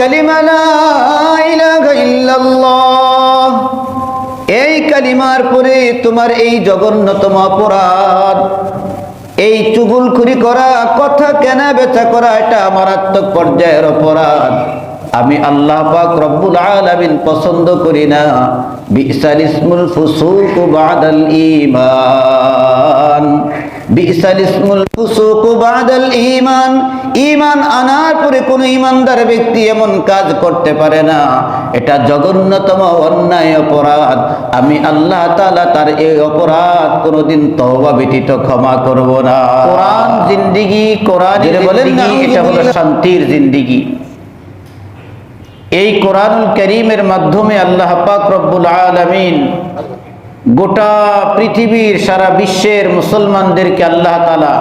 কালিমা এই কালিমার পরে তোমার এই জঘন্যতম অপরাধ, এই চুগুলখুরি করা, কথা কেনা বেচা করা, এটা মারাত্মক পর্যায়ের অপরাধ। আমি আল্লাহ পাক রব্বুল আলামিন পছন্দ করি না। বিসাল ফুসুক বাদাল ঈমান। বিসাল ইসমুল ফুসুক বাদাল ঈমান। ঈমান আনার পরে কোনো ঈমানদার ব্যক্তি এমন কাজ করতে পারে না। এটা জঘন্যতম অন্যায় অপরাধ। আমি আল্লাহ তাআলা তার এই অপরাধ কোনোদিন তওবা ব্যতীত ক্ষমা করব না। কোরআন জিন্দেগি কোরআন বলেন না এটা হলো শান্তির জিন্দেগি। এই কোরআনুল করিমের মাধ্যমে আল্লাহ পাক রব্বুল আলামিন গোটা পৃথিবীর, সারা বিশ্বের মুসলমানদেরকে আল্লাহ তালা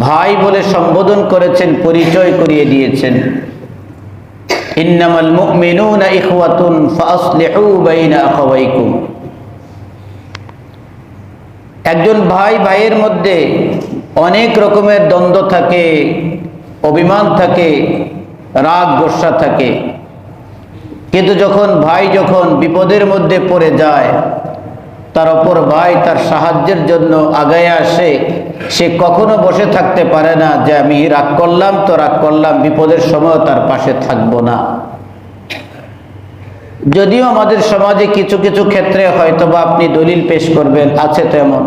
ভাই বলে সম্বোধন করেছেন, পরিচয় করিয়ে দিয়েছেন। একজন ভাই ভাইয়ের মধ্যে অনেক রকমের দ্বন্দ্ব থাকে, অভিমান থাকে, রাগ গোসা থাকে। কিন্তু যখন ভাই যখন বিপদের মধ্যে পড়ে যায় তার অপর ভাই তার সাহায্যের জন্য আগায় আসে, সে কখনো বসে থাকতে পারে না যে আমি রাগ করলাম, তো রাগ করলাম, বিপদের সময় তার পাশে থাকব না। যদিও আমাদের সমাজে কিছু কিছু ক্ষেত্রে হয়তো বা আপনি দলিল পেশ করবেন, আছে তেমন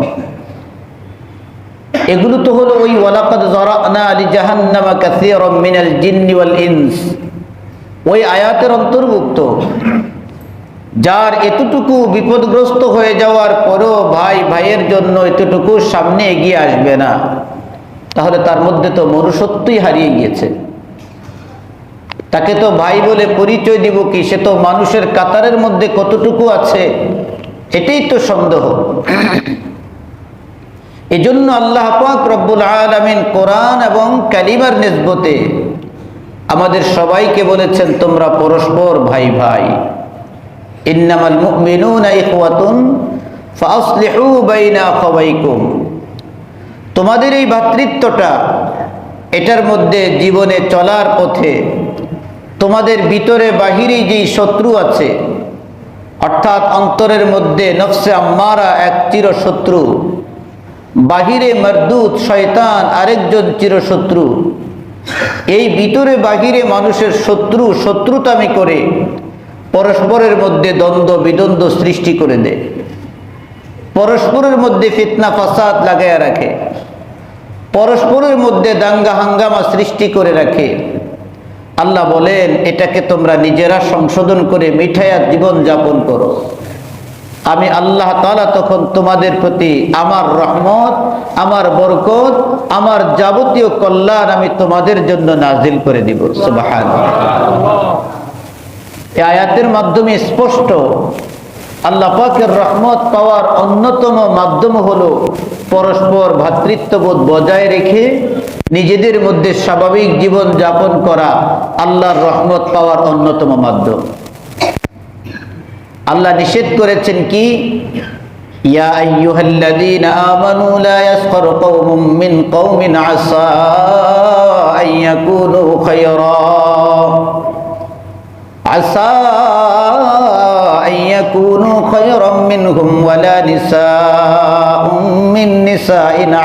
এগুলো তো হলো ওই ওয়ালাকাদ জরানা আলি জাহান্নামা কাসীরাম মিনাল জিন্নি ওয়াল ইনস। ওই আয়াতের অন্তর্ভুক্ত। যার এতটুকু বিপদগ্রস্ত হয়ে যাওয়ার পরও ভাই ভাইয়ের জন্য এতটুকু সামনে এগিয়ে আসবে না, তাহলে তার মধ্যে তো মনুষ্যত্বই হারিয়ে গিয়েছে। তাকে তো ভাই বলে পরিচয় দিব কি, সে তো মানুষের কাতারের মধ্যে কতটুকু আছে, এটাই তো সন্দেহ। এজন্য আল্লাহ পাক রব্বুল আলামিন কোরআন এবং কালিমার নিসবতে আমাদের সবাইকে বলেছেন, তোমরা পরস্পর ভাই ভাই। ইন্নামাল মুমিনুনা ইখওয়াতুন ফাসলিহু বাইনা আখাওয়াইকুম। তোমাদের এই ভাতৃত্বটা, এটার মধ্যে জীবনে চলার পথে, তোমাদের ভিতরে বাহিরে যেই শত্রু আছে, অর্থাৎ অন্তরের মধ্যে নফসে আম্মারা এক চিরশত্রু, বাহিরে মরদুত শয়তান আরেকজন চিরশত্রু, এই ভিতরে বাহিরে মানুষের শত্রু, শত্রুতামি করে পরস্পরের মধ্যে দ্বন্দ্ব, বিদ্বন্দ্ব সৃষ্টি করে দেয়। পরস্পরের মধ্যে ফিতনা, ফাসাদ লাগাইয়া রাখে। পরস্পরের মধ্যে দাঙ্গা, হাঙ্গামা সৃষ্টি করে রাখে। আল্লাহ বলেন, এটাকে তোমরা নিজেরা সংশোধন করে মিঠাইয়া জীবন যাপন করো। আমি আল্লাহ তালা তখন তোমাদের প্রতি আমার রহমত, আমার বরকত, আমার যাবতীয় কল্যাণ আমি তোমাদের জন্য নাজিল করে দিব। সুবাহান এই আয়াতের মাধ্যমে স্পষ্ট। আল্লাহ পাকের রহমত পাওয়ার অন্যতম মাধ্যম হলো পরস্পর ভ্রাতৃত্ববোধ বজায় রেখে নিজেদের মধ্যে স্বাভাবিক জীবন যাপন করা আল্লাহর রহমত পাওয়ার অন্যতম মাধ্যম। আল্লাহ নিষেধ করেছেন কি? ইয়া আসা আসা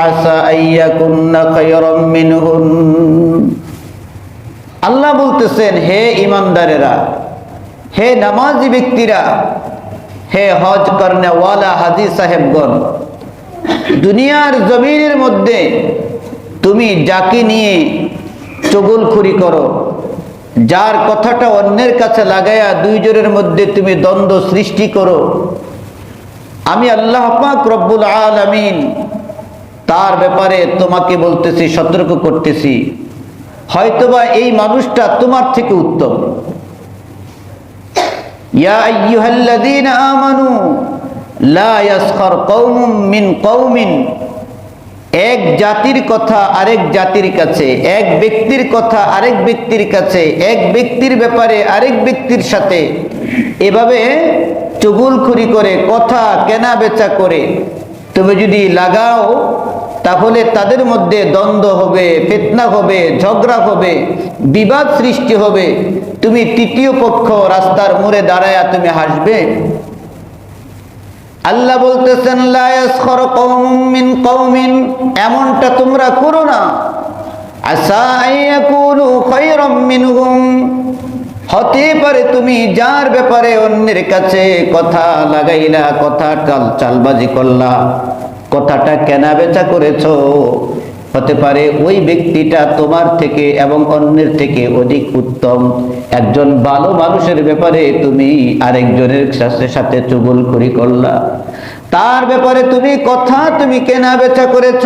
আসা আল্লাহ বলতেছেন, হে ইমানদারেরা, হে নামাজি ব্যক্তিরা, হে হজ ওয়ালা হাজি সাহেবগণ, দুনিয়ার জমিনের মধ্যে তুমি যাকে নিয়ে চগলখুরি করো যার কথাটা অন্যের কাছে লাগাইয়া দুইজনের মধ্যে তুমি দ্বন্দ্ব সৃষ্টি করো। আমি আল্লাহ পাক রব্বুল আলামিন তার ব্যাপারে তোমাকে বলতেছি, সতর্ক করতেছি। হয়তোবা এই মানুষটা তোমার থেকে উত্তম। ইয়া আমানু, লা ইয়াসখার কওমুম মিন কওমিন। এক জাতির কথা আরেক জাতির কাছে, এক ব্যক্তির কথা আরেক ব্যক্তির কাছে, এক ব্যক্তির ব্যাপারে আরেক ব্যক্তির সাথে। এভাবে চুগুলখুরি করে, কথা কেনা বেচা করে। তুমি যদি লাগাও, তাহলে তাদের মধ্যে দ্বন্দ্ব হবে, ফেতনা হবে, ঝগড়া হবে, বিবাদ সৃষ্টি হবে। তুমি তৃতীয় পক্ষ রাস্তার মোড়ে দাঁড়ায়া তুমি হাসবে? আল্লাহ বলতেছেন, লা কৌমিন কৌমিন মিন এমনটা তোমরা করো না। হতে পারে তুমি যার ব্যাপারে অন্যের কাছে কথা লাগাইলা, কথা চালবাজি করলা, কথাটা কেনা বেচা করেছ। হতে পারে ওই ব্যক্তিটা তোমার থেকে এবং অন্যের থেকে অধিক উত্তম। একজন ভালো মানুষের ব্যাপারে তুমি আরেকজনের সাথে সাথে চুগল করি করলা। তার ব্যাপারে তুমি কথা তুমি কেনা বেচা করেছ,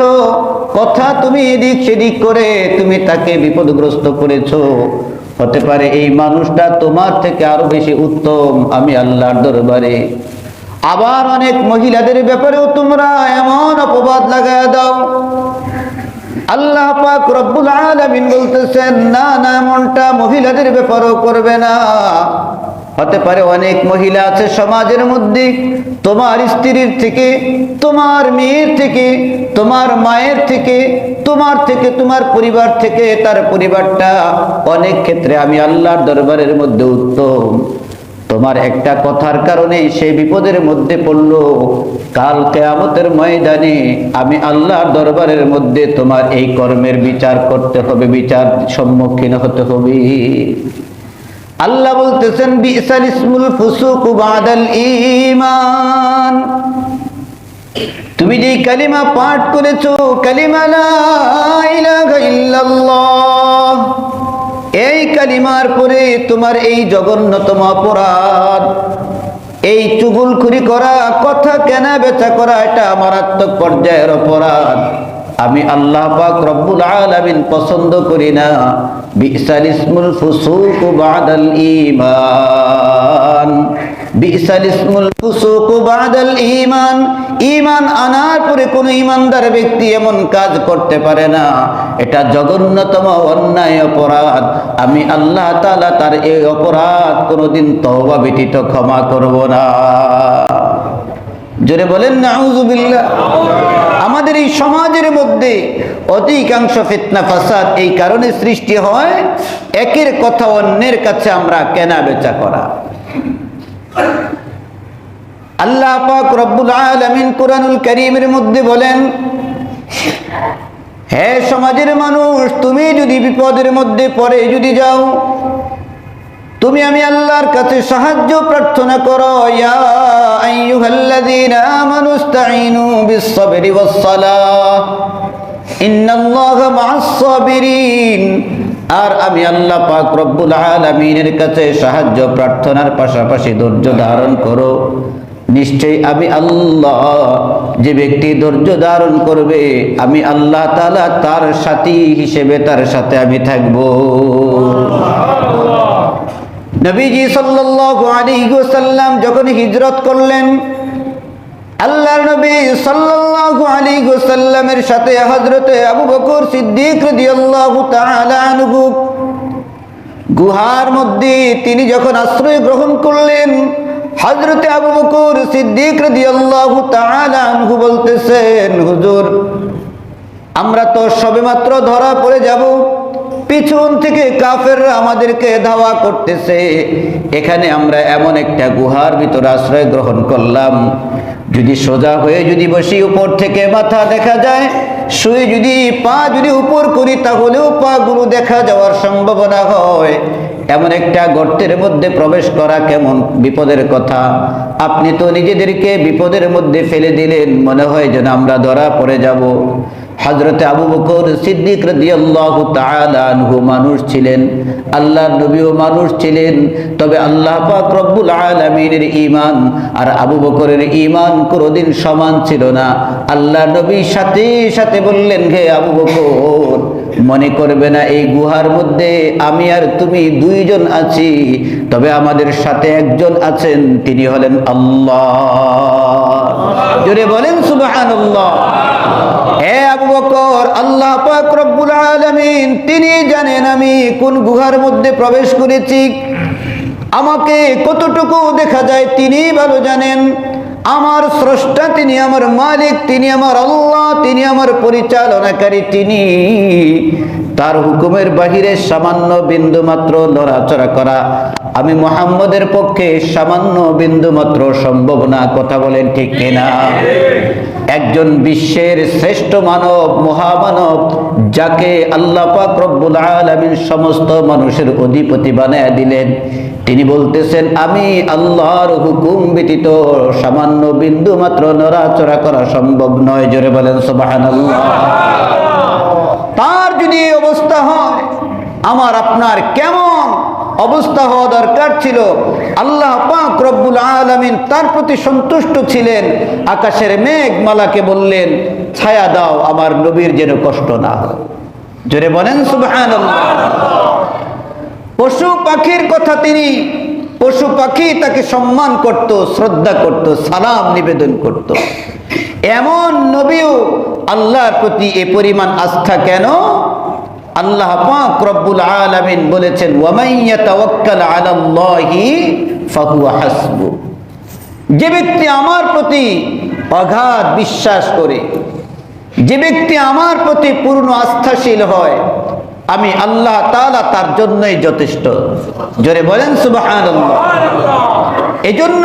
কথা তুমি এদিক সেদিক করে তুমি তাকে বিপদগ্রস্ত করেছ। হতে পারে এই মানুষটা তোমার থেকে আরও বেশি উত্তম, আমি আল্লাহর দরবারে। আবার অনেক মহিলাদের ব্যাপারেও তোমরা এমন অপবাদ লাগায় দাও। আল্লাহ পাক রব্বুল আলামিন বলতেছেন, না না মনটা মহিলাদের ব্যাপারও করবে না। হতে পারে অনেক মহিলা আছে সমাজের মধ্যে, তোমার স্ত্রীর থেকে, তোমার মেয়ের থেকে, তোমার মায়ের থেকে, তোমার থেকে, তোমার পরিবার থেকে, তার পরিবারটা অনেক ক্ষেত্রে আমি আল্লাহর দরবারের মধ্যে উত্তম। তোমার একটা কথার কারণে সে বিপদের মধ্যে পড়ল। কাল কেয়ামতের ময়দানে আমি আল্লাহর দরবারের মধ্যে তোমার এই কর্মের বিচার করতে হবে, বিচার সম্মুখীন হতে হবে। আল্লাহ বলতেছেন, বিসাল ইসমুল ফুসুক বাদাল ঈমান। তুমি যে কালিমা পাঠ করেছ, কালিমা লা ইলাহা ইল্লাল্লাহ। এই কালিমার পরে তোমার এই জঘন্যতম অপরাধ, এই চুগুলখুরি করা, কথা কেনা বেচা করা, এটা মারাত্মক পর্যায়ের অপরাধ। আমি আল্লাহ পাক রব্বুল আলামিন পছন্দ করি না। বিসাল ইসমুল ফুসুক বাদাল ঈমান। আনার পরে কোন ঈমানদার ব্যক্তি এমন কাজ করতে পারে না। এটা জঘন্যতম অন্যায় অপরাধ। আমি আল্লাহ তার এই অপরাধ কোনোদিন তওবা ব্যতীত ক্ষমা করব না। জোরে বলেন নাউজুবিল্লাহ আমাদের এই সমাজের মধ্যে অধিকাংশ ফিতনা, ফাসাদ এই কারণে সৃষ্টি হয়, একের কথা অন্যের কাছে আমরা কেনা বেচা করা। আল্লাহ পাক রব্বুল আলামিন কোরআনুল কারীমের মধ্যে বলেন, হে সমাজের মানুষ, তুমি যদি বিপদের মধ্যে পড়ে যদি যাও, তুমি আমি আল্লাহর কাছে সাহায্য প্রার্থনা করো, ইয়া আর আমি আল্লাহ পাক রব্বুল আলামিনের কাছে সাহায্য প্রার্থনার পাশাপাশি ধৈর্য ধারণ করো। নিশ্চয়ই আমি আল্লাহ যে ব্যক্তি ধৈর্য ধারণ করবে আমি আল্লাহ তাআলা তার সাথী হিসেবে তার সাথে আমি থাকব। নবীজি সাল্লাল্লাহু আলাইহি ওয়াসাল্লাম যখন হিজরত করলেন আল্লাহর নবী সাল্লাল্লাহু আলাইহি ওয়াসাল্লামের সাথে হযরতে আবু বকর সিদ্দিক রাদিয়াল্লাহু তাআলা আনহু গুহার মধ্যে তিনি যখন আশ্রয় গ্রহণ করলেন, হযরতে আবু বকর সিদ্দিক রাদিয়াল্লাহু তাআলা আনহু বলতেছেন, হুজুর, আমরা তো সবেমাত্র ধরা পড়ে যাব। পিছন থেকে কাফেররা আমাদেরকে ধাওয়া করতেছে। এখানে আমরা এমন একটা গুহার ভিতর আশ্রয় গ্রহণ করলাম। যদি সোজা হয়ে যদি বসি উপর থেকে মাথা দেখা যায়, শুয়ে যদি পা যদি উপর করি, তাহলেও পা গুলো দেখা যাওয়ার সম্ভাবনা হয়। এমন একটা গর্তের মধ্যে প্রবেশ করা কেমন বিপদের কথা। আপনি তো নিজেদেরকে বিপদের মধ্যে ফেলে দিলেন, মনে হয় যেন আমরা ধরা পড়ে যাব। হজরতে আবু বকর সিদ্দিক মানুষ ছিলেন, আল্লাহর নবীও মানুষ ছিলেন। তবে আল্লাহ পাক রব্বুল আলমিনের ইমান আর আবু বকরের ঈমান কোনোদিন সমান ছিল না। আল্লাহ নবীর সাথে সাথে বললেন, হে আবু বকর মনে করবে না এই গুহার মধ্যে আমি আর তুমি দুইজন আছি, তবে আমাদের সাথে একজন আছেন, তিনি হলেন আল্লাহ। বলেন, সুবহানাল্লাহ। হে আল্লাহ পাক রব্বুল তিনি জানেন আমি কোন গুহার মধ্যে প্রবেশ করেছি। আমাকে কতটুকু দেখা যায় তিনি ভালো জানেন। আমার স্রষ্টা, তিনি আমার মালিক, তিনি আমার আল্লাহ, তিনি আমার পরিচালনাকারী, তিনি তার হুকুমের বাহিরে সামান্য বিন্দু মাত্র লড়াচড়া করা। আমি মোহাম্মদের পক্ষে সামান্য বিন্দু মাত্র সম্ভব না, কথা বলেন ঠিক কিনা? একজন বিশ্বের শ্রেষ্ঠ মানব, মহামানব যাকে আল্লাহ পাক রব্বুল আলামিন সমস্ত মানুষের অধিপতি বানায় দিলেন। তিনি বলতেছেন, আমি আল্লাহর হুকুম ব্যতীত সামান্য বিন্দু মাত্র নড়াচড়া করা সম্ভব নয়। জোরে বলেন, সুবহানাল্লাহ। তার যদি অবস্থা হয়, আমার আপনার কেমন অবস্থা হওয়া দরকার ছিল। আল্লাহ পাক রব্বুল আলামিন তার প্রতি সন্তুষ্ট ছিলেন। আকাশের মেঘমালাকে বললেন, ছায়া দাও, আমার নবীর যেন কষ্ট না জোরে বলেন, সুবহানাল্লাহ। পশু পাখির কথা তিনি, পশু পাখি তাকে সম্মান করত, শ্রদ্ধা করত, সালাম নিবেদন করত। এমন নবীও আল্লাহর প্রতি এ পরিমাণ আস্থা কেন? আল্লাহ পাক রব্বুল আলামিন বলেছেন ওয়ামাইয়া তাওয়াক্কাল আলাল্লাহি ফাহুয়া হাসবু। যে ব্যক্তি আমার প্রতি অগাধ বিশ্বাস করে, যে ব্যক্তি আমার প্রতি পূর্ণ আস্থাশীল হয়, আমি আল্লাহ তাআলা তার জন্যই যথেষ্ট। জোরে বলেন, সুবহানাল্লাহ। এজন্য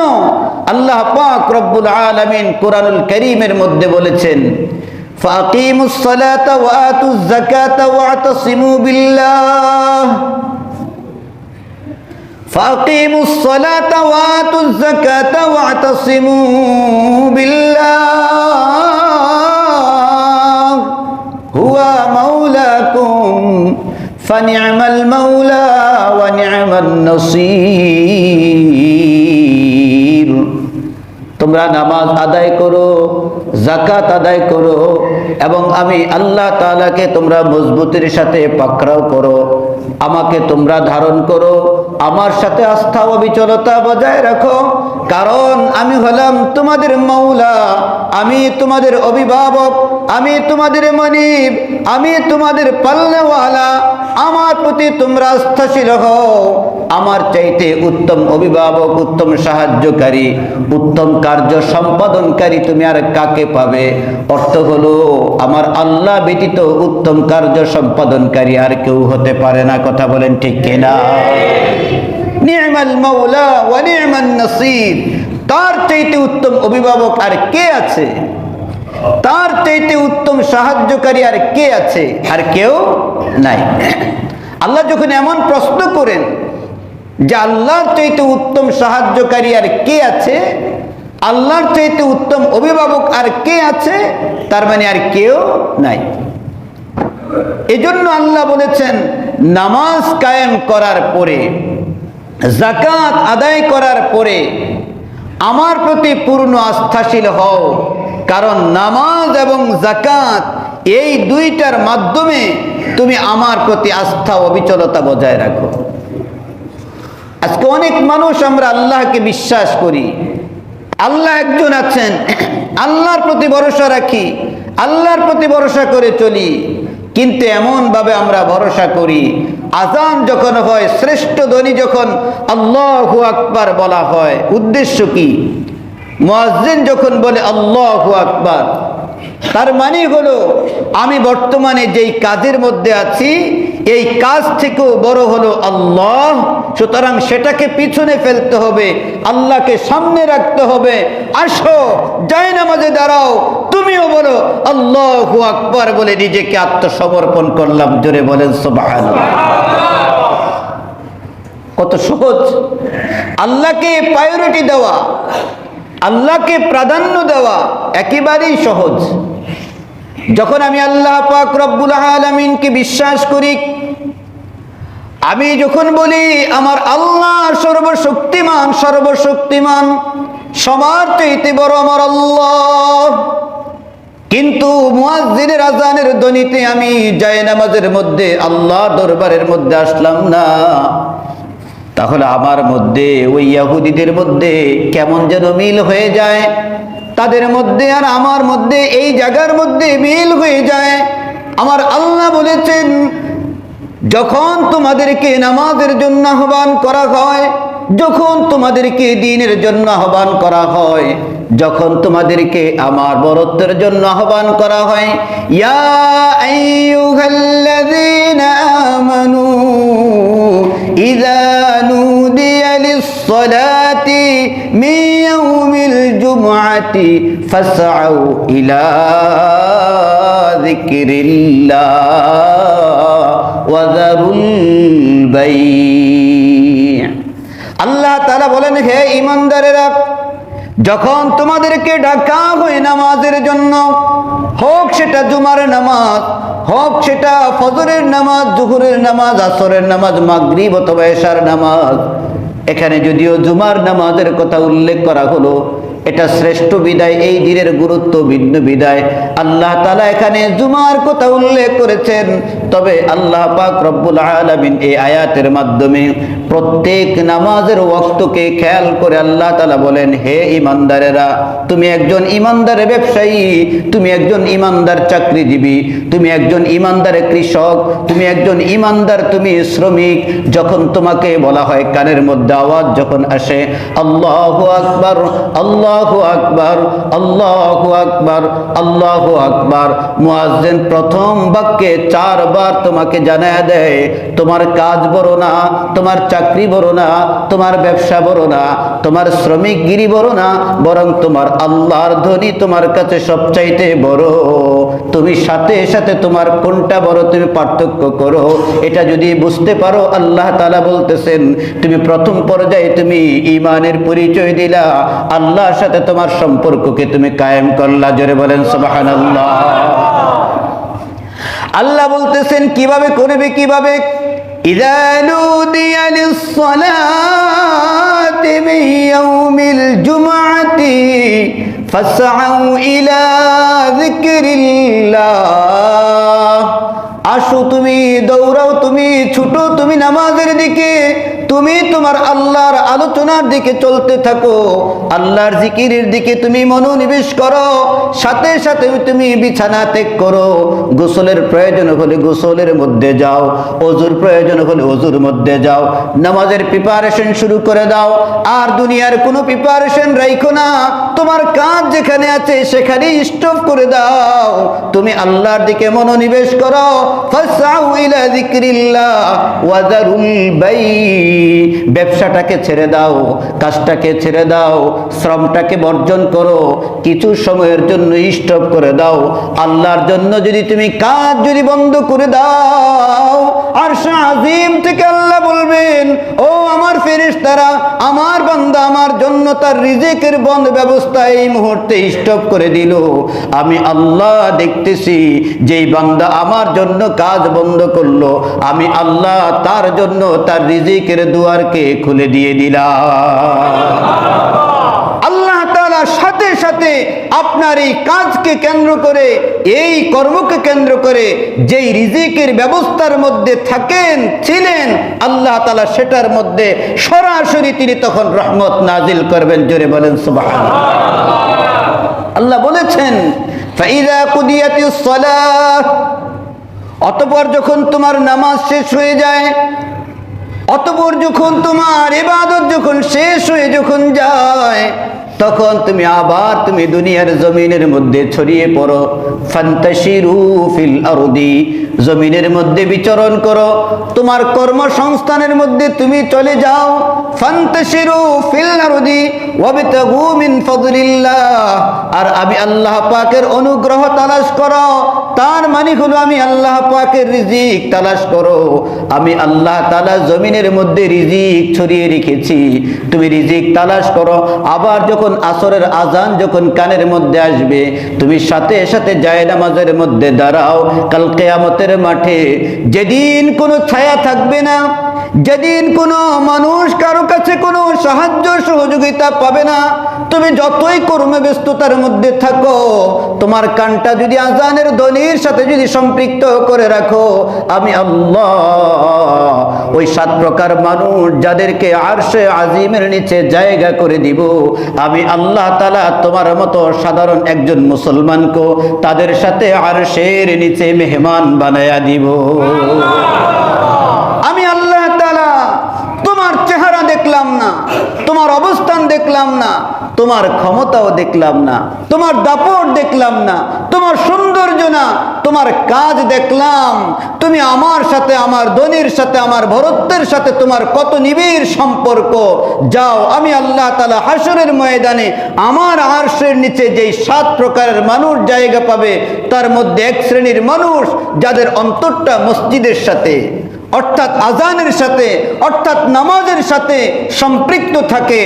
আল্লাহ পাক রব্বুল আলামিন কোরআনুল কারীমের মধ্যে বলেছেন ফাকিমুস সালাতা ওয়া আতুজ যাকাতা ওয়াতাসিমু বিল্লাহ فأقيموا الصلاة وآتوا الزكاة واعتصموا بالله هو مولاكم فنعم المولى ونعم النصير তোমরা নামাজ আদায় করো জাকাত আদায় করো এবং আমি আল্লাহ তাআলাকে তোমরা মজবুতির সাথে পাকড়াও করো, আমাকে তোমরা ধারণ করো, আমার সাথে আস্থা ও বিচলতা বজায় রাখো, কারণ আমি হলাম তোমাদের মৌলা আমি তোমাদের অভিভাবক, আমি তোমাদের মনিব, আমি তোমাদের পাল্লেওয়ালা, আমার প্রতি তোমরা আস্থাশীল হও। আমার চাইতে উত্তম অভিভাবক, উত্তম সাহায্যকারী, উত্তম কার্য সম্পাদনকারী তুমি আর কাকে পাবে। অর্থ হলো, আমার আল্লাহ ব্যতীত উত্তম কার্য সম্পাদনকারী আর কেউ হতে পারে না। কথা বলেন ঠিক কিনা? তার চাইতে উত্তম অভিভাবক আর কে আছে? তার চাইতে উত্তম সাহায্যকারী আর কে আছে? আর কেউ নাই। আল্লাহ যখন এমন প্রশ্ন করেন যে আল্লাহর চাইতে উত্তম সাহায্যকারী আর কে আছে আল্লাহর চাইতে উত্তম অভিভাবক আর কে আছে? তার মানে আর কেউ নাই। এজন্য আল্লাহ বলেছেন, নামাজ কায়েম করার পরে জাকাত আদায় করার পরে আমার প্রতি পূর্ণ আস্থাশীল হও, কারণ নামাজ এবং জাকাত এই দুইটার মাধ্যমে তুমি আমার প্রতি আস্থা অবিচলতা বজায় রাখো। আজকে অনেক মানুষ আমরা আল্লাহকে বিশ্বাস করি আল্লাহ একজন আছেন। আল্লাহর প্রতি ভরসা রাখি, আল্লাহর প্রতি ভরসা করে চলি। কিন্তু এমনভাবে আমরা ভরসা করি আজান যখন হয়, শ্রেষ্ঠ ধ্বনি যখন আল্লাহ আকবার বলা হয়। উদ্দেশ্য কি? মহাজিন যখন বলে আল্লাহ আকবার তার মানে হলো, আমি বর্তমানে যেই কাজের মধ্যে আছি, এই কাজ থেকেও বড় হলো আল্লাহ, সুতরাং সেটাকে পিছনে ফেলতে হবে, আল্লাহকে সামনে রাখতে হবে। আসো, যাই নামাজে দাঁড়াও, তুমিও বলো, আল্লাহ আকবার বলে নিজেকে আত্মসমর্পণ করলাম। জোরে বলেন, সুবহানাল্লাহ কত সহজ। আল্লাহকে প্রায়োরিটি দেওয়া। আল্লাহকে প্রাধান্য দেওয়া একেবারেই সহজ। যখন আমি আল্লাহ পাক রব্বুল আলমিনকে বিশ্বাস করি, আমি যখন বলি, আমার আল্লাহ সর্বশক্তিমান সর্বশক্তিমান, সবার চাইতে বড় আমার আল্লাহ। কিন্তু মুয়াজ্জিনের আজানের ধ্বনিতে আমি যায় নামাজের মধ্যে আল্লাহ দরবারের মধ্যে আসলাম না। তাহলে আমার মধ্যে, ওই ইয়াহুদিদের মধ্যে কেমন যেন মিল হয়ে যায়? তাদের মধ্যে আর আমার মধ্যে, এই জায়গার মধ্যে মিল হয়ে যায়। আমার আল্লাহ বলেছেন, যখন তোমাদেরকে নামাজের জন্য আহ্বান করা হয়, যখন তোমাদেরকে দিনের জন্য আহ্বান করা হয়, যখন তোমাদেরকে আমার বরত্বের জন্য আহ্বান করা হয়, ইয়া আমানু ইযা নুদিয়া লিস-সালাতি মিন ইয়াউমিল জুমআতি ফাসআউ ইলা যিকরিল্লাহ ওয়া যারুল বাই' আল্লাহ তাআলা বলেন, হে ঈমানদারেরা যখন তোমাদেরকে ডাকা হয় নামাজের জন্য, হোক সেটা জুমার নামাজ, হোক সেটা ফজরের নামাজ জুহুরের নামাজ, আসরের নামাজ, মাগরিব অথবা এশার নামাজ, এখানে যদিও জুমার নামাজের কথা উল্লেখ করা হলো এটা শ্রেষ্ঠ বিদায়, এই দিনের গুরুত্ব ভিন্ন বিদায়। আল্লাহ তালা এখানে জুমার কথা উল্লেখ করেছেন। তবে আল্লাহ পাক রব্বুল আলমিন এই আয়াতের মাধ্যমে প্রত্যেক নামাজের ওয়াক্তকে খেয়াল করে আল্লাহ তালা বলেন, হে ইমানদারেরা, তুমি একজন ইমানদার ব্যবসায়ী, তুমি একজন ইমানদার চাকরিজীবী, তুমি একজন ইমানদার কৃষক, তুমি একজন ইমানদার, তুমি শ্রমিক। যখন তোমাকে বলা হয়, কানের মধ্যে আওয়াজ যখন আসে, আল্লাহ আকবার, আল্লাহ আকবার, আল্লাহ আকবার আল্লাহ আকবার। মুয়াজ্জিন প্রথম বাক্যে চারবার তোমাকে জানায় দেয়, তোমার কাজ বড় না, তোমার চাকরি বড় না, তোমার ব্যবসা বড় না, তোমার শ্রমিকগিরি বড় না, বরং তোমার আল্লাহর তোমার কাছে সবচাইতে বড়। তুমি সাথে সাথে তোমার কোনটা বড় তুমি পার্থক্য করো। এটা যদি বুঝতে পারো, আল্লাহ তালা বলতেছেন, তুমি প্রথম পর্যায়ে তুমি ইমানের পরিচয় দিলা আল্লাহর সাথে তোমার সম্পর্ককে তুমি কায়েম করলা। জোরে বলেন সবাহান আল্লাহ বলতেছেন, কীভাবে করবে, কীভাবে? আসো তুমি, দৌড়াও তুমি, ছুটো তুমি নামাজের দিকে। তুমি তোমার আল্লাহর আলোচনার দিকে চলতে থাকো, আল্লাহর জিকিরের দিকে তুমি মনোনিবেশ করো, সাথে সাথে তুমি বিছানা ত্যাগ করো। গোসলের প্রয়োজন হলে গোসলের মধ্যে যাও অজুর প্রয়োজন হলে অজুর মধ্যে যাও, নামাজের প্রিপারেশন শুরু করে দাও। আর দুনিয়ার কোনো প্রিপারেশন রাখো না, তোমার কাজ যেখানে আছে সেখানেই স্টপ করে দাও। তুমি আল্লাহর দিকে মনোনিবেশ করো ফাসাউ ইলা যিকরিল্লাহ ওয়া যারুল বাই ব্যবসাটাকে ছেড়ে দাও, কাজটাকে ছেড়ে দাও, শ্রমটাকে বর্জন করো, কিছু সময়ের জন্য স্টপ করে দাও। আল্লাহর জন্য যদি তুমি কাজ যদি বন্ধ করে দাও আর আজিম থেকে আল্লাহ বলবেন, ও আমার ফেরেশতারা, আমার বান্দা আমার জন্য তার রিজিকের বন্ধ ব্যবস্থা এই মুহূর্তে স্টপ করে দিল। আমি আল্লাহ দেখতেছি, যেই বান্দা আমার জন্য কাজ বন্ধ করল, আমি আল্লাহ তার জন্য তার রিজিকের দুয়ারকে খুলে দিয়ে দিলাম। সাথে সাথে আপনার এই কাজকে কেন্দ্র করে, এই কর্মকে কেন্দ্র করে যেই রিজিকের ব্যবস্থার মধ্যে থাকেন, ছিলেন, আল্লাহ তাআলা সেটার মধ্যে সরাসরি তিনি তখন রহমত নাজিল করবেন। জোরে বলেন, সুবহানাল্লাহ। আল্লাহ বলেছেন অতপর যখন তোমার নামাজ শেষ হয়ে যায় অতপর যখন তোমার এবাদত যখন শেষ হয়ে যখন যায়, তখন তুমি আবার তুমি দুনিয়ার জমিনের মধ্যে ছড়িয়ে পড়ো। ফান্তাশিরু ফিল আরদি, জমিনের মধ্যে বিচরণ করো। তোমার কর্মসংস্থানের মধ্যে তুমি চলে যাও। ফান্তাশিরু ফিল আরদি, ওয়াবতাগু মিন ফাদলিল্লাহ, আর আমি আল্লাহ পাকের অনুগ্রহ তালাশ করো। তার মানে হলো আমি আল্লাহ পাকের রিজিক তালাশ করো। আমি আল্লাহ তালা জমিনের মধ্যে রিজিক ছড়িয়ে রেখেছি। তুমি রিজিক তালাশ করো। আবার যখন আসরের আজান যখন কানের মধ্যে আসবে, তুমি সাথে সাথে যায় নামাজের মধ্যে দাঁড়াও। কাল কেয়ামতের মাঠে যেদিন কোনো ছায়া থাকবে না যেদিন কোনো মানুষ কারও কাছে কোনো সাহায্য সহযোগিতা পাবে না, তুমি যতই কর্মে ব্যস্ততার মধ্যে থাকো, তোমার কানটা যদি আজানের ধ্বনির সাথে যদি সম্পৃক্ত করে রাখো, আমি আল্লাহ ওই সাত প্রকার মানুষ যাদেরকে আরশে আজিমের নিচে জায়গা করে দিব, আমি আল্লাহ তালা তোমার মতো সাধারণ একজন মুসলমানকে তাদের সাথে আরশের নিচে মেহমান বানায়া দিব তোমার অবস্থান দেখলাম না, তোমার ক্ষমতাও দেখলাম না, তোমার দাপট দেখলাম না, তোমার সৌন্দর্য না, তোমার কাজ দেখলাম, তুমি আমার সাথে, আমার ধনির সাথে, আমার ভরত্বের সাথে তোমার কত নিবিড় সম্পর্ক। যাও, আমি আল্লাহ তালা হাসরের ময়দানে আমার আরশের নিচে যেই সাত প্রকারের মানুষ জায়গা পাবে, তার মধ্যে এক শ্রেণির মানুষ যাদের অন্তরটা মসজিদের সাথে। অর্থাৎ আজানের সাথে, অর্থাৎ নামাজের সাথে সম্পৃক্ত থাকে।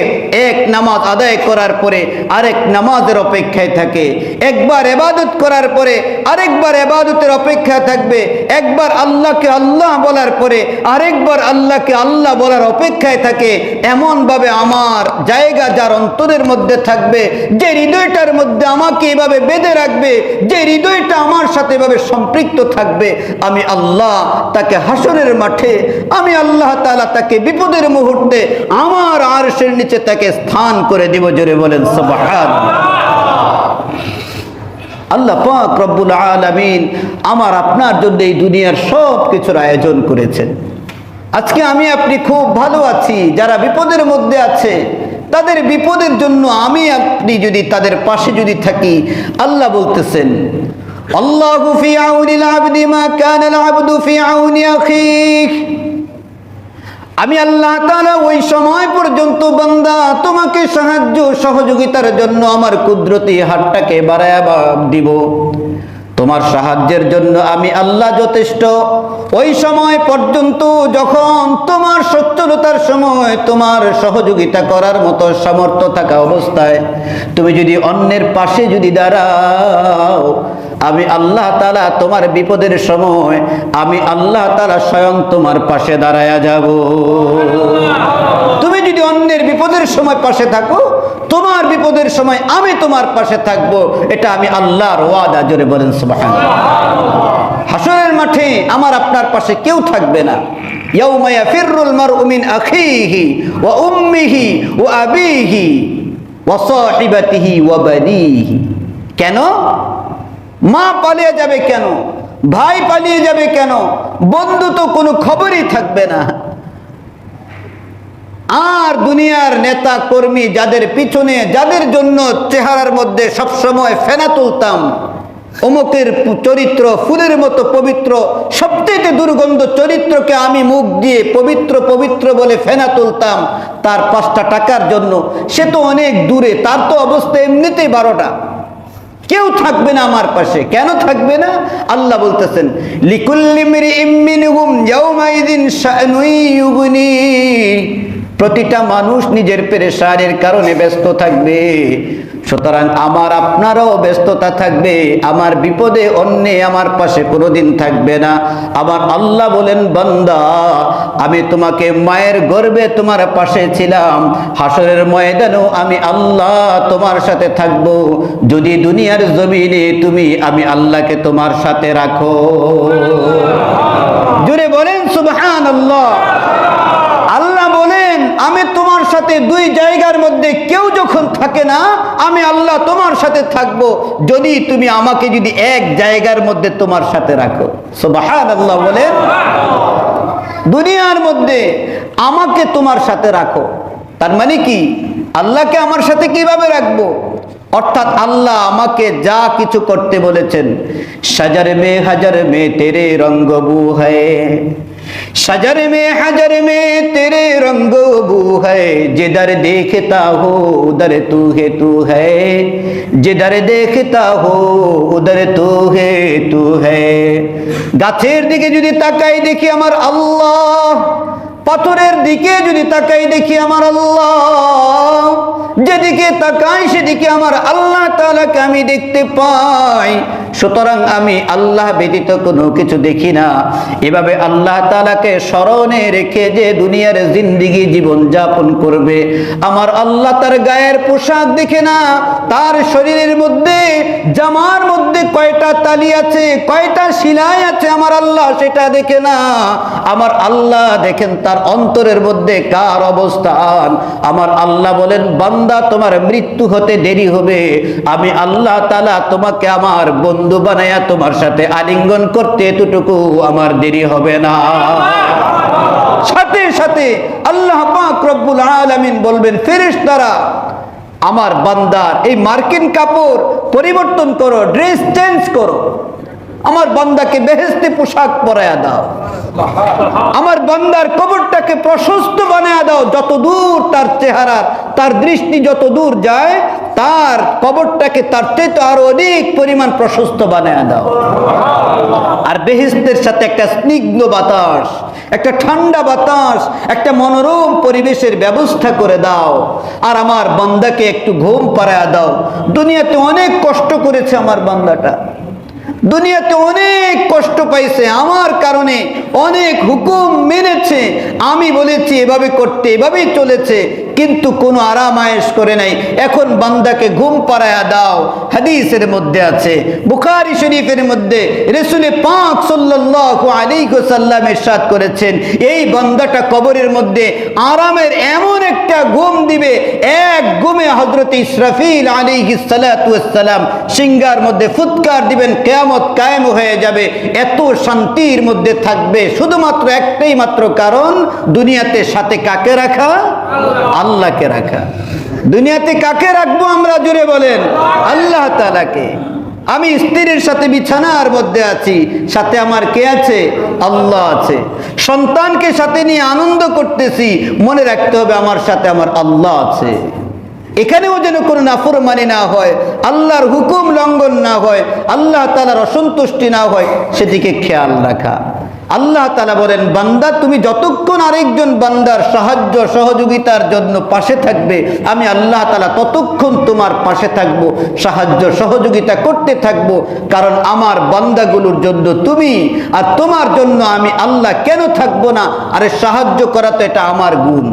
এক নামাজ আদায় করার পরে আরেক নামাজের অপেক্ষায় থাকে। একবার এবাদত করার পরে আরেকবার এবাদতের অপেক্ষায় থাকবে। একবার আল্লাহকে আল্লাহ বলার পরে আরেকবার আল্লাহকে আল্লাহ বলার অপেক্ষায় থাকে। এমনভাবে আমার জায়গা যার অন্তরের মধ্যে থাকবে, যে হৃদয়টার মধ্যে আমাকে এভাবে বেঁধে রাখবে, যে হৃদয়টা আমার সাথে এভাবে সম্পৃক্ত থাকবে, আমি আল্লাহ তাকে হাসরের মাঠে আমি আল্লাহ তাআলা তাকে বিপদের মুহূর্তে আমার আরশের নিচে তাকে স্থান করে দিব, জোরে বলেন আল্লাহ পাক রব্বুল আলামিন আমার, আপনার জন্য এই দুনিয়ার সব কিছুর আয়োজন করেছেন। আজকে আমি, আপনি খুব ভালো আছি, যারা বিপদের মধ্যে আছে, তাদের বিপদের জন্য আমি, আপনি যদি তাদের পাশে যদি থাকি, আল্লাহ বলতেছেন আল্লাহু ফি আউনিল আবদি মা কানাল আবদু ফি আউনি আখিহি। আমি আল্লাহ তাআলা ওই সময় পর্যন্ত বান্দা, তোমাকে সাহায্য, সহযোগিতার জন্য আমার কুদরতি হাতটাকে বাড়ায় দিব। তোমার সাহায্যের জন্য আমি আল্লাহ যথেষ্ট। ওই সময় পর্যন্ত যখন তোমার সচ্ছলতার সময় তোমার সহযোগিতা করার মতো সামর্থ্য থাকা অবস্থায়, তুমি যদি অন্যের পাশে যদি দাঁড়াও আমি আল্লাহ তালা তোমার বিপদের সময় আমি আল্লাহ তালা স্বয়ং তোমার পাশে দাঁড়ায়া যাব। তুমি যদি অন্যের বিপদের সময় পাশে থাকো, তোমার বিপদের সময় আমি তোমার পাশে থাকব, এটা আমি আল্লাহর ওয়াদা, জোরে বলেন সুবহান হাসরের মাঠে আমার আপনার পাশে কেউ থাকবে না। ইয়াউমা ইয়াফিরুল মারউ মিন আখিহি ওয়া উম্মিহি ওয়া আবিহি ওয়া সাহিবাতিহি ওয়া বানিহি। কেন? মা পালিয়ে যাবে কেন? ভাই পালিয়ে যাবে কেন? বন্ধু তো কোনো খবরই থাকবে না। আর দুনিয়ার নেতা কর্মী যাদের পিছনে, যাদের জন্য চেহারার মধ্যে সবসময় ফেনা তুলতাম, অমুকের চরিত্র, ফুলের মতো পবিত্র, সবচেয়ে দুর্গন্ধ চরিত্রকে আমি মুখ দিয়ে পবিত্র পবিত্র বলে ফেনা তুলতাম, তার পাঁচটা টাকার জন্য। সে তো অনেক দূরে, তার তো অবস্থা এমনিতেই বারোটা। কেউ থাকবে না আমার পাশে। কেন থাকবে না? আল্লাহ বলতেছেন প্রতিটা মানুষ নিজের পেরে পেরেশানের কারণে ব্যস্ত থাকবে। সুতরাং আমার আপনারও ব্যস্ততা থাকবে, আমার বিপদে অন্যে আমার পাশে কোনোদিন থাকবে না। আমার আল্লাহ বলেন, বান্দা, আমি তোমাকে মায়ের গর্বে তোমার পাশে ছিলাম, হাসরের ময়দানেও আমি আল্লাহ তোমার সাথে থাকব। যদি দুনিয়ার জমিনে তুমি, আমি আল্লাহকে তোমার সাথে রাখো জুড়ে বলেন সুবহান আল্লাহ আল্লাহ বলেন আমি তোমার সাথে দুই জায়গার মধ্যে কেউ যখন থাকে না, আমি আল্লাহ তোমার সাথে থাকব। যদি তুমি আমাকে যদি এক জায়গার মধ্যে তোমার সাথে রাখো। আল্লাহ বলেন দুনিয়ার মধ্যে আমাকে তোমার সাথে রাখো। তার মানে কি? আল্লাহকে আমার সাথে কীভাবে রাখব? অর্থাৎ আল্লাহ আমাকে যা কিছু করতে বলেছেন, সাজার মে হাজার মে তেরে রঙ্গবু হয়ে। सजर में हजर में तेरे रंग बू है जिधर देखता हो उधर तू है तू है जिधर देखता हो उधर तू है तू है গাছের দিকে যদি তাকাই দেখি আমার আল্লাহ পাথরের দিকে যদি তাকাই দেখি আমার আল্লাহ, যেদিকে তাকাই সেদিকে আমার আল্লাহ তাআলাকে আমি দেখতে পাই। সুতরাং আমি আল্লাহ ব্যতীত কোনো কিছু দেখি না। এভাবে আল্লাহ তালাকে স্মরণে রেখে যে দুনিয়ার জিন্দিগি জীবন যাপন করবে, আমার আল্লাহ তার গায়ের পোশাক দেখে না, তার শরীরের মধ্যে, জামার মধ্যে কয়টা তালি আছে, কয়টা শিলাই আছে আমার আল্লাহ সেটা দেখে না। আমার আল্লাহ দেখেন তার অন্তরের মধ্যে কার অবস্থান? আমার আল্লাহ বলেন, বান্দা, তোমার মৃত্যু হতে দেরি হবে। আমি আল্লাহ তালা তোমাকে আমার বন্ধু বানায়া তোমার সাথে আলিঙ্গন করতে এতটুকু আমার দেরি হবে না। সাথে সাথে আল্লাহ রব্বুল আলামিন বলবেন, ফেরেশতারা, আমার বান্দার এই মার্কিন কাপড় পরিবর্তন করো, ড্রেস চেঞ্জ করো। আমার বান্দাকে বেহেস্তে পোশাক পরায়া দাও। আমার বান্দার কবরটাকে প্রশস্ত বানায়া দাও। যত দূর তার চেহারা, তার দৃষ্টি যত দূর যায়, তার কবরটাকে তার চেয়ে আরও অধিক পরিমাণ প্রশস্ত বানায়া দাও। আর বেহেস্তের সাথে একটা স্নিগ্ধ বাতাস, একটা ঠান্ডা বাতাস, একটা মনোরম পরিবেশের ব্যবস্থা করে দাও। আর আমার বান্দাকে একটু ঘুম পাড়ায়া দাও। দুনিয়াতে অনেক কষ্ট করেছে আমার বান্দাটা। দুনিয়াতে অনেক কষ্ট পাইছে, আমার কারণে অনেক হুকুম মেনেছে, আমি বলেছি এভাবে করতে, এভাবেই চলেছে। কিন্তু কোনো আরাম আয়েস করে নাই। এখন বান্দাকে ঘুম পাড়ায়া দাও। হাদিসের মধ্যে আছে, বুখারি শরীফের মধ্যে রেসুলে পাক সাল্লাল্লাহু আলাইহি ওয়াসাল্লাম ইরশাদ করেছেন, এই বান্দাটা কবরের মধ্যে আরামের এমন একটা ঘুম দিবে, এক ঘুমে হযরত ইসরাফিল আলাইহিস সালাতু ওয়াসসালাম সিংহার মধ্যে ফুৎকার দিবেন, কিয়ামত কায়েম হয়ে যাবে, এত শান্তির মধ্যে থাকবে। শুধুমাত্র একটাই মাত্র কারণ, দুনিয়াতে সাথে কাকে রাখা? আল্লাহকে রাখা। দুনিয়াতে কাকে রাখব আমরা জুড়ে বলেন? আল্লাহ তালাকে আমি স্ত্রীর সাথে বিছানার মধ্যে আছি, সাথে আমার কে আছে? আল্লাহ আছে। সন্তানকে সাথে নিয়ে আনন্দ করতেছি, মনে রাখতে হবে আমার সাথে আমার আল্লাহ আছে। এখানেও যেন কোনো নাফরমানি না হয়, আল্লাহর হুকুম লঙ্ঘন না হয়, আল্লাহ তালার অসন্তুষ্টি না হয়, সেদিকে খেয়াল রাখা। আল্লাহ তালা বলেন, বান্দা, তুমি যতক্ষণ আরেকজন বান্দার সাহায্য, সহযোগিতার জন্য পাশে থাকবে, আমি আল্লাহ তালা ততক্ষণ তোমার পাশে থাকব, সাহায্য, সহযোগিতা করতে থাকব, কারণ আমার বান্দাগুলোর জন্য তুমি, আর তোমার জন্য আমি আল্লাহ কেন থাকব না? আরে, সাহায্য করা তো এটা আমার গুণ।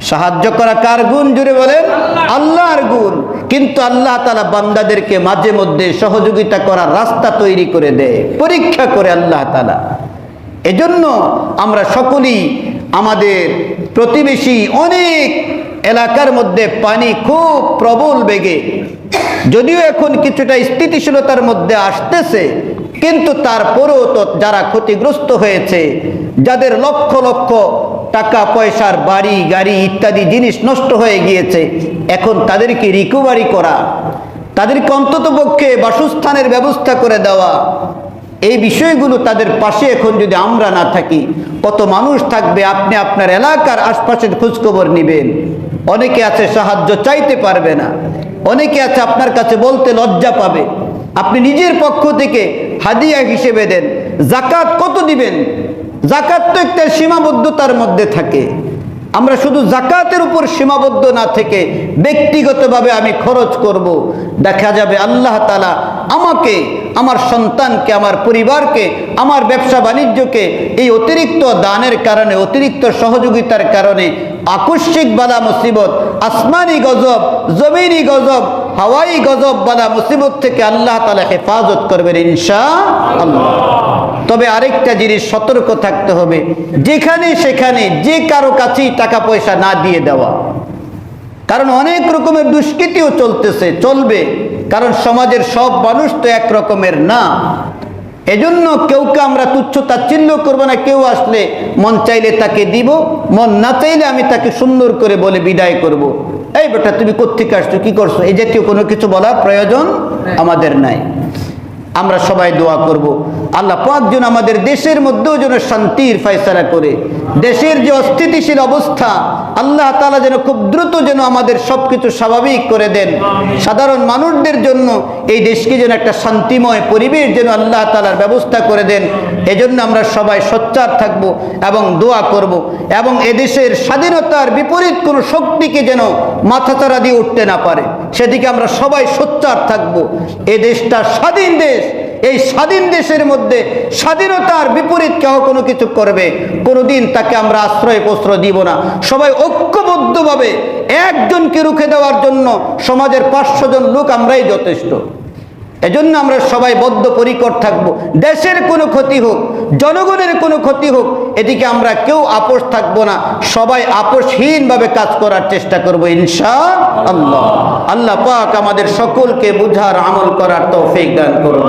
সাহায্য করা কার গুণ, জুড়ে বলেন? আল্লাহর গুণ। কিন্তু আল্লাহ তালা বান্দাদেরকে মাঝে মধ্যে সহযোগিতা করার রাস্তা তৈরি করে দেয়, পরীক্ষা করে আল্লাহ তালা এজন্য আমরা সকলেই আমাদের প্রতিবেশী অনেক এলাকার মধ্যে পানি খুব প্রবল বেগে। যদিও এখন কিছুটা স্থিতিশীলতার মধ্যে আসতেছে, কিন্তু তারপরেও তো যারা ক্ষতিগ্রস্ত হয়েছে, যাদের লক্ষ লক্ষ টাকা পয়সার বাড়ি, গাড়ি ইত্যাদি জিনিস নষ্ট হয়ে গিয়েছে, এখন তাদেরকে রিকভারি করা, তাদেরকে অন্তত পক্ষে বাসস্থানের ব্যবস্থা করে দেওয়া এই বিষয়গুলো তাদের পাশে এখন যদি আমরা না থাকি, কত মানুষ থাকবে, আপনি আপনার এলাকার আশপাশের খোঁজখবর নেবেন। অনেকে আছে সাহায্য চাইতে পারবে না। অনেকে আছে আপনার কাছে বলতে লজ্জা পাবে। আপনি নিজের পক্ষ থেকে হাদিয়া হিসেবে দেন। জাকাত কত দিবেন? জাকাত তো একটা সীমাবদ্ধতার মধ্যে থাকে। আমরা শুধু জাকাতের উপর সীমাবদ্ধ না থেকে ব্যক্তিগতভাবে আমি খরচ করব। দেখা যাবে আল্লাহ তালা আমাকে, আমার সন্তানকে, আমার পরিবারকে, আমার ব্যবসা বাণিজ্যকে এই অতিরিক্ত দানের কারণে, অতিরিক্ত সহযোগিতার কারণে আকস্মিক বাধা, মুসিবত, আসমানি গজব, জমিনি গজব হাওয়াই গজব বালা মুসিবত থেকে আল্লাহ তালা হেফাজত করবেন ইনশা আল্লাহ তবে আরেকটা জিনিস সতর্ক থাকতে হবে, যেখানে সেখানে যে কারও কাছেই টাকা পয়সা না দিয়ে দেওয়া। কারণ অনেক রকমের দুষ্কৃতিও চলতেছে, চলবে। কারণ সমাজের সব মানুষ তো এক রকমের না। এজন্য কেউকে আমরা তুচ্ছ তাচ্ছিল্য করব না কেউ আসলে মন চাইলে তাকে দিব মন না চাইলে আমি তাকে সুন্দর করে বলে বিদায় করব। এই বেটা তুমি কোথেকে আসছো কি করছ? এই জাতীয় কোনো কিছু বলার প্রয়োজন আমাদের নাই। আমরা সবাই দোয়া করব। আল্লাহ পাঁচজন আমাদের দেশের মধ্যেও যেন শান্তির ফয়সালা করে। দেশের যে অস্থিতিশীল অবস্থা, আল্লাহ তালা যেন খুব দ্রুত যেন আমাদের সব কিছু স্বাভাবিক করে দেন। সাধারণ মানুষদের জন্য এই দেশকে যেন একটা শান্তিময় পরিবেশ যেন আল্লাহ তালার ব্যবস্থা করে দেন। এজন্য আমরা সবাই সোচ্চার থাকব এবং দোয়া করব এবং এদেশের স্বাধীনতার বিপরীত কোনো শক্তিকে যেন মাথাচাড়া দিয়ে উঠতে না পারে। সেদিকে আমরা সবাই সোচ্চার থাকব। এ দেশটা স্বাধীন দেশ এই স্বাধীন দেশের মধ্যে স্বাধীনতার বিপরীত কেউ কোনো কিছু করবে, কোনোদিন তাকে আমরা আশ্রয় প্রশ্রয় দিব না। সবাই ঐক্যবদ্ধভাবে একজনকে রুখে দেওয়ার জন্য সমাজের পাঁচশো জন লোক আমরাই যথেষ্ট। এজন্য আমরা সবাই বদ্ধপরিকর থাকব। দেশের কোনো ক্ষতি হোক, জনগণের কোনো ক্ষতি হোক, এদিকে আমরা কেউ আপোষ থাকব না। সবাই আপোষহীনভাবে কাজ করার চেষ্টা করব ইনশা আল্লাহ আল্লাহ পাক আমাদের সকলকে বুঝার আমল করার তৌফিক দান করুন।